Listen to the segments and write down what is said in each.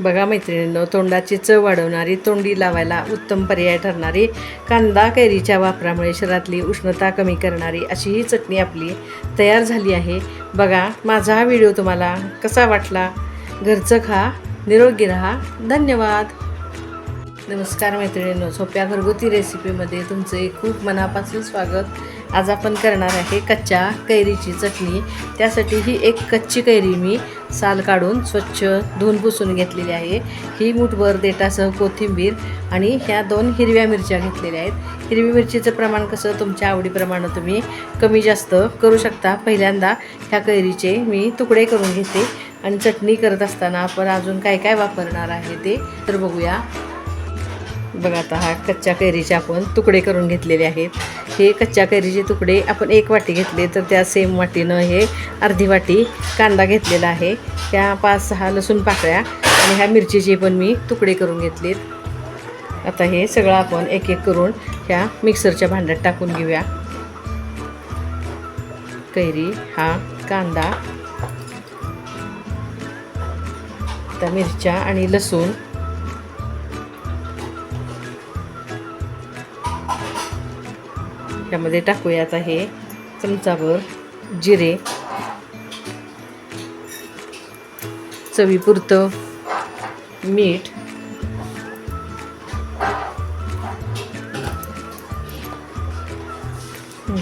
बघा मैत्रिणींनो तोंडाची चव वाढवणारी तोंडी लावायला उत्तम पर्याय ठरणारी कांदा कैरीच्या वापरामुळे शरीरातली उष्णता कमी करणारी अशी ही चटणी आपली तयार झाली आहे. बघा माझा हा व्हिडिओ तुम्हाला कसा वाटला? घरचं खा निरोगी राहा. धन्यवाद. नमस्कार मैत्रिणींनो सोप्या घरगुती रेसिपीमध्ये तुमचे खूप मनापासून स्वागत. आज आपण करणार आहे कच्च्या कैरीची चटणी. त्यासाठी ही एक कच्ची कैरी मी साल काढून स्वच्छ धुवून पुसून घेतलेली आहे. ही मुठभर देठासह कोथिंबीर आणि ह्या दोन हिरव्या मिरच्या घेतलेल्या आहेत. हिरवी मिरचीचं प्रमाण कसं तुमच्या आवडीप्रमाणे तुम्ही कमी जास्त करू शकता. पहिल्यांदा ह्या कैरीचे मी तुकडे करून घेते आणि चटणी करत असताना आपण अजून काय काय वापरणार आहे ते तर बघूया. बघा आता हा कच्च्या कैरीचे आपण तुकडे करून घेतलेले आहेत. हे कच्च्या कैरीचे तुकडे आपण एक वाटी घेतले तर त्या सेम वाटीनं हे अर्धी वाटी कांदा घेतलेला आहे. त्या पाच सहा लसूण पाकळ्या आणि ह्या मिरचीचे पण मी तुकडे करून घेतलेत. आता हे सगळं आपण एक एक करून ह्या मिक्सरच्या भांड्यात टाकून घेऊया. कैरी हा कांदा त्या मिरच्या आणि लसूण त्यामध्ये टाकूया आहे हे चमचाभर जिरे चवीपुरतं मीठ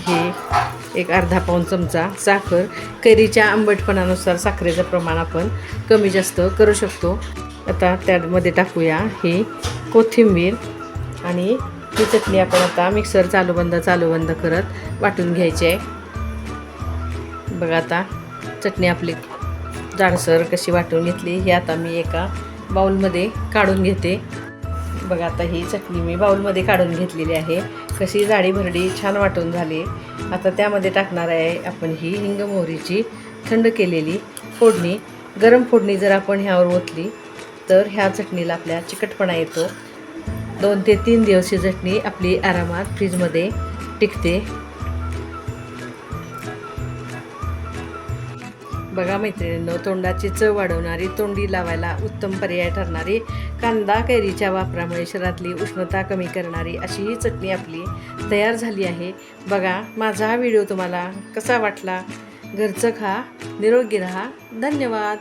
हे एक अर्धा पाऊण चमचा साखर. कैरीच्या आंबटपणानुसार साखरेचं प्रमाण आपण कमी जास्त करू शकतो. आता त्यामध्ये टाकूया ही कोथिंबीर. आणि ही चटणी आपण आता मिक्सर चालू बंद चालू बंद करत वाटून घ्यायची. आहे बघा आता चटणी आपली जाडसर कशी वाटून घेतली ही आता मी एका बाऊलमध्ये काढून घेते. बघा आता ही चटणी मी बाऊलमध्ये काढून घेतलेली आहे. कशी जाडी भरडी छान वाटून झाली. आता त्यामध्ये टाकणार आहे आपण ही हिंग मोहरीची थंड केलेली फोडणी. गरम फोडणी जर आपण ह्यावर ओतली तर ह्या चटणीला आपल्या चिकटपणा येतो. दोन ते तीन दिवस ही चटणी आपली आरामात फ्रीजमध्ये टिकते. बघा मैत्रिणींनो तोंडाची चव वाढवणारी तोंडी लावायला उत्तम पर्याय ठरणारी कांदा कैरीच्या वापरामुळे शरीरातली उष्णता कमी करणारी अशी ही चटणी आपली तयार झाली आहे. बघा माझा हा व्हिडिओ तुम्हाला कसा वाटला? घरचं खा निरोगी राहा. धन्यवाद.